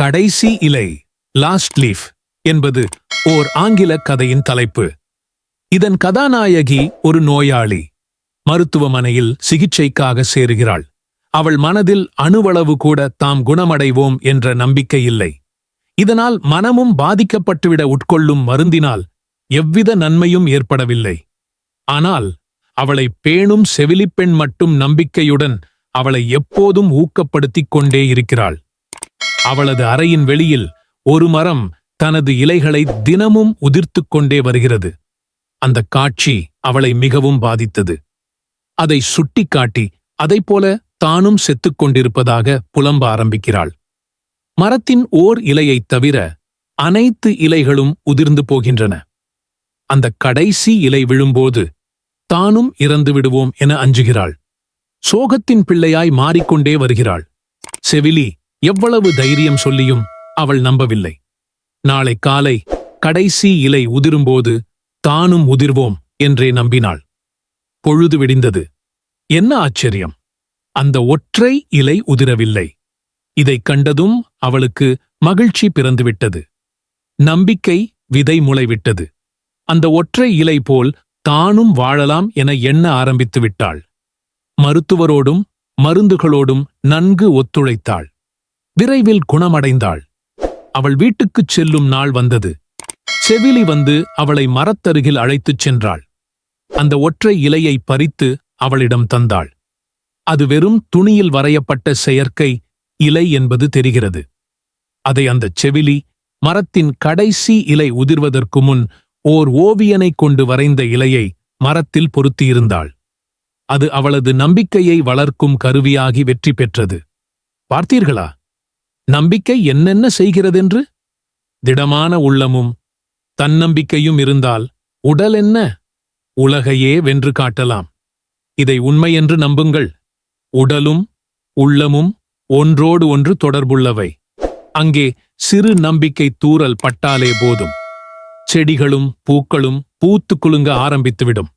கடைசி இலை last leaf என்பது ஓர் ஆங்கில கதையின் தலைப்பு. இதன் கதாநாயகி ஒரு நோயாளி மருத்துவமனையில் சிகிச்சைக்காக சேருகிறாள். அவள் மனதில் அணுவளவு கூட தாம் குணமடைவோம் என்ற நம்பிக்கை இல்லை. இதனால் மனமும் பாதிக்கப்பட்டுவிட உட்கொள்ளும் மருந்தினால் எவ்வித நன்மையும் ஏற்படவில்லை. ஆனால் அவளை பேணும் செவிலிப்பெண் மட்டும் நம்பிக்கையுடன் அவளை எப்போதும் ஊக்கப்படுத்திக் கொண்டே இருக்கிறாள். அவளது அறையின் வெளியில் ஒரு மரம் தனது இலைகளை தினமும் உதிர்த்து கொண்டே வருகிறது. அந்த காட்சி அவளை மிகவும் பாதித்தது. அதை சுட்டிக்காட்டி அதைப்போல தானும் செத்துக் கொண்டிருப்பதாக புலம்ப ஆரம்பிக்கிறாள். மரத்தின் ஓர் இலையைத் தவிர அனைத்து இலைகளும் உதிர்ந்து போகின்றன. அந்த கடைசி இலை விழும்போது தானும் இறந்து விடுவோம் என அஞ்சுகிறாள். சோகத்தின் பிள்ளையாய் மாறிக்கொண்டே வருகிறாள். செவிலி எவ்வளவு தைரியம் சொல்லியும் அவள் நம்பவில்லை. நாளை காலை கடைசி இலை உதிரும்போது தானும் உதிர்வோம் என்றே நம்பினாள். பொழுது விடிந்தது. என்ன ஆச்சரியம். அந்த ஒற்றை இலை உதிரவில்லை. இதைக் கண்டதும் அவளுக்கு மகிழ்ச்சி பிறந்துவிட்டது. நம்பிக்கை விதை முளைவிட்டது. அந்த ஒற்றை இலை போல் தானும் வாழலாம் என எண்ண ஆரம்பித்து விட்டாள் மருத்துவரோடும் மருந்துகளோடும் நன்கு ஒத்துழைத்தாள். விரைவில் குணமடைந்தாள். அவள் வீட்டுக்குச் செல்லும் நாள் வந்தது. செவிலி வந்து அவளை மரத்தருகில் அழைத்துச் சென்றாள். அந்த ஒற்றை இலையை பறித்து அவளிடம் தந்தாள். அது வெறும் துணியில் வரையப்பட்ட செயற்கை இலை என்பது தெரிகிறது. அதை அந்தச் செவிலி மரத்தின் கடைசி இலை உதிர்வதற்கு முன் ஓர் ஓவியனைக் கொண்டு வரைந்த இலையை மரத்தில் பொருத்தியிருந்தாள். அது அவளது நம்பிக்கையை வளர்க்கும் கருவியாகி வெற்றி பெற்றது. பார்த்தீர்களா? நம்பிக்கை என்னென்ன செய்கிறதென்று? திடமான உள்ளமும் தன்னம்பிக்கையும் இருந்தால் உடல் என்ன? உலகையே வென்று காட்டலாம். இதை உண்மையென்று நம்புங்கள். உடலும் உள்ளமும் ஒன்றோடு ஒன்று தொடர்புள்ளவை. அங்கே சிறு நம்பிக்கை தூறல் பட்டாலே போதும். செடிகளும் பூக்களும் பூத்து குலுங்க ஆரம்பித்துவிடும்.